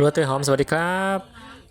รัวเตยหอมสวัสดีครับ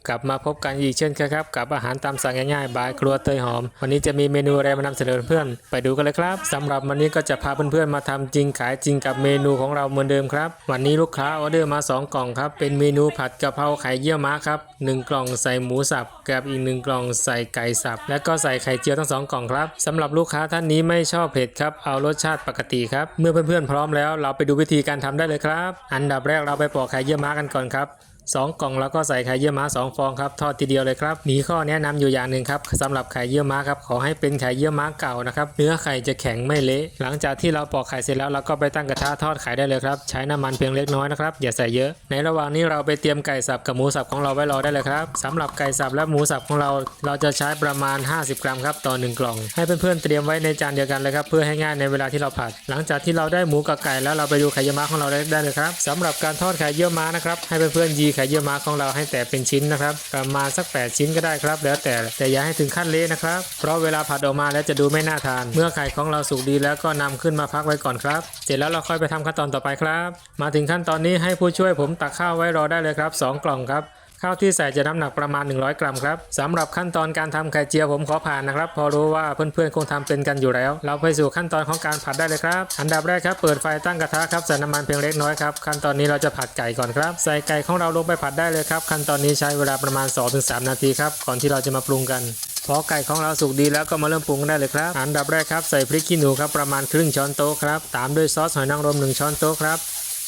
กลับมาพบกันอีกเช่นเคยครับ กับอาหารตามสั่งง่ายๆบายครัวเตยหอม วันนี้จะมีเมนูอะไรมานำเสนอเพื่อนไปดูกันเลยครับสำหรับวันนี้ก็จะพาเพื่อนๆมาทำจริงขายจริงกับเมนูของเราเหมือนเดิมครับ วันนี้ลูกค้าออเดอร์มา 2 กล่องครับ เป็นเมนูผัดกะเพราไข่เยี่ยวม้าครับหนึ่งกล่องใส่หมูสับกับอีกหนึ่งกล่องใส่ไก่สับ และก็ใส่ไข่เจียวทั้งสองกล่องครับสำหรับลูกค้าท่านนี้ไม่ชอบเผ็ดครับเอารสชาติปกติครับเมื่อเพื่อนๆพร้อมแล้ว เราไปดูวิธีการทำได้เลยครับ อันดับแรกเราไปปอกไข่เยี่ยวม้ากันก่อนครับ สองกล่องแล้วก็ใส่ไข่เยี่ยวม้าสองฟองครับทอดทีเดียวเลยครับมีข้อแนะนำอยู่อย่างหนึ่งครับสำหรับไข่เยี่ยวม้าครับขอให้เป็นไข่เยี่ยวม้าเก่านะครับเนื้อไข่จะแข็งไม่เละหลังจากที่เราปอกไข่เสร็จแล้วเราก็ไปตั้งกระทะทอดไข่ได้เลยครับใช้น้ำมันเพียงเล็กน้อยนะครับอย่าใส่เยอะ ในระหว่างนี้เราไปเตรียมไก่สับกับหมูสับของเราไว้รอได้เลยครับสำหรับไก่สับและหมูสับของเรา เราจะใช้ประมาณ 50 กรัมครับต่อ1กล่อง ให้เพื่อนๆเตรียมไว้ในจานเดียวกันเลยครับเพื่อให้ง่ายในเวลาที่เราผัด หลังจากที่เราได้หมูกับไก่แล้วเราไปดูไข่เยี่ยวม้าของเราได้ได้เลยครับสำหรับการทอดไข่เยี่ยวม้านะครับให้เพื่อนๆยีไข่เยี่อม้าของเราให้แตกเป็นชิ้นนะครับประมาณสัก 8 ชิ้นก็ได้ครับ แล้วแต่แต่อย่าให้ถึงขั้นเละนะครับ เพราะเวลาผัดออกมาแล้วจะดูไม่น่าทาน เมื่อไข่ของเราสุกดีแล้วก็นำขึ้นมาพักไว้ก่อนครับ เสร็จแล้วเราค่อยไปทำขั้นตอนต่อไปครับ มาถึงขั้นตอนนี้ให้ผู้ช่วยผมตักข้าวไว้รอได้เลยครับสองกล่องครับ ข้าวที่ใส่จะน้ำหนักประมาณ 100 กรัมครับสำหรับขั้นตอนการทำไข่เจียวผมขอผ่านนะครับ พอรู้ว่าเพื่อนๆคงทำเป็นกันอยู่แล้ว เราไปสู่ขั้นตอนของการผัดได้เลยครับ อันดับแรกครับเปิดไฟตั้งกระทะครับใส่น้ำมันเพียงเล็กน้อยครับขั้นตอนนี้เราจะผัดไก่ก่อนครับใส่ไก่ของเราลงไปผัดได้เลยครับ ขั้นตอนนี้ใช้เวลาประมาณ 2-3 นาทีครับก่อนที่เราจะมาปรุงกันพอไก่ของเราสุกดีแล้วก็มาเริ่มปรุงได้เลยครับ อันดับแรกครับใส่พริกขี้หนูครับประมาณครึ่งช้อนโต๊ะครับตามด้วยซอสหอยนางรม1ช้อนโต๊ะครับ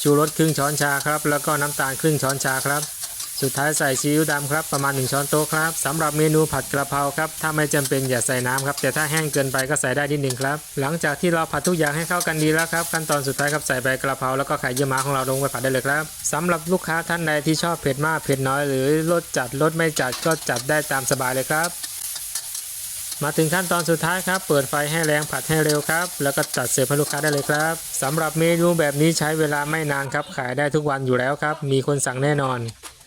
ชูรสครึ่งช้อนชาครับแล้วก็น้ำตาลครึ่งช้อนชาครับ สุดท้ายใส่ซีอิ๊วดำครับประมาณ 1 ช้อนโต๊ะครับสำหรับเมนูผัดกระเพราครับถ้าไม่จำเป็นอย่าใส่น้ำครับแต่ถ้าแห้งเกินไปก็ใส่ได้นิดนึงครับหลังจากที่เราผัดทุกอย่างให้เข้ากันดีแล้วครับขั้นตอนสุดท้ายครับใส่ใบกระเพราแล้วก็ไข่เยี่ยวม้าของเราลงไปผัดได้เลยครับสำหรับลูกค้าท่านใดที่ชอบเผ็ดมากเผ็ดน้อย หรือรสจัดรสไม่จัดก็จัดได้ตามสบายเลยครับมาถึงขั้นตอนสุดท้ายครับ เปิดไฟให้แรงผัดให้เร็วครับ แล้วก็จัดเสิร์ฟให้ลูกค้าได้เลยครับสำหรับเมนูแบบนี้ใช้เวลาไม่นานครับ ขายได้ทุกวันอยู่แล้วครับ มีคนสั่งแน่นอน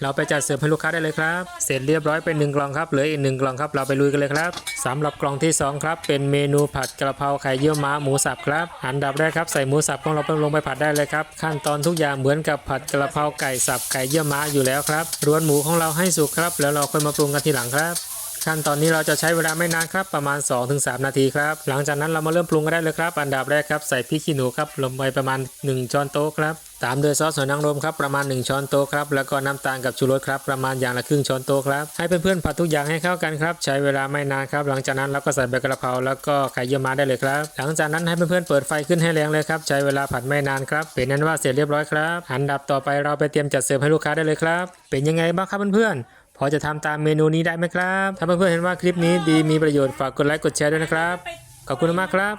เราไปจัดเสิร์ฟให้ลูกค้าได้เลยครับ เสร็จเรียบร้อยเป็นหนึ่งกล่องครับเหลืออีกหนึ่งกล่องครับ เราไปลุยกันเลยครับสำหรับกล่องที่สองครับ เป็นเมนูผัดกระเพราไข่เยี่ยวม้าหมูสับครับ อันดับแรกครับใส่หมูสับของเราลงไปผัดได้เลยครับ ขั้นตอนทุกอย่างเหมือนกับผัดกระเพราไก่สับไก่เยี่ยวม้าอยู่แล้วครับรวนหมูของเราให้สุกครับ แล้วเราค่อยมาปรุงกันทีหลังครับ ขั้นตอนนี้เราจะใช้เวลาไม่นานครับประมาณ 2-3 นาทีครับ หลังจากนั้นเรามาเริ่มปรุงกันได้เลยครับ อันดับแรกครับใส่พริกขี้หนูครับลงไปประมาณ 1 ช้อนโต๊ะครับตามด้วยซอสหอยนางรมครับประมาณ 1 ช้อนโต๊ะครับแล้วก็น้ำตาลกับชูรสครับประมาณอย่างละครึ่งช้อนโต๊ะครับให้เพื่อนๆผัดทุกอย่างให้เข้ากันครับใช้เวลาไม่นานครับหลังจากนั้นเราก็ใส่ใบกระเพราแล้วก็ไข่เยี่ยวม้าได้เลยครับหลังจากนั้นให้เพื่อนๆเปิดไฟขึ้นให้แรงเลยครับใช้เวลาผัดไม่นานครับเป็นนั้นว่าเสร็จเรียบร้อยครับอันดับต่อไปเราไปเตรียมจัดเสิร์ฟให้ลูกค้าได้เลยครับเป็นยังไงบ้างครับเพื่อนๆ พอจะทำตามเมนูนี้ได้ไหมครับ ถ้าเพื่อนๆเห็นว่าคลิปนี้ดีมีประโยชน์ฝากกดไลค์กดแชร์ด้วยนะครับ ขอบคุณมากครับ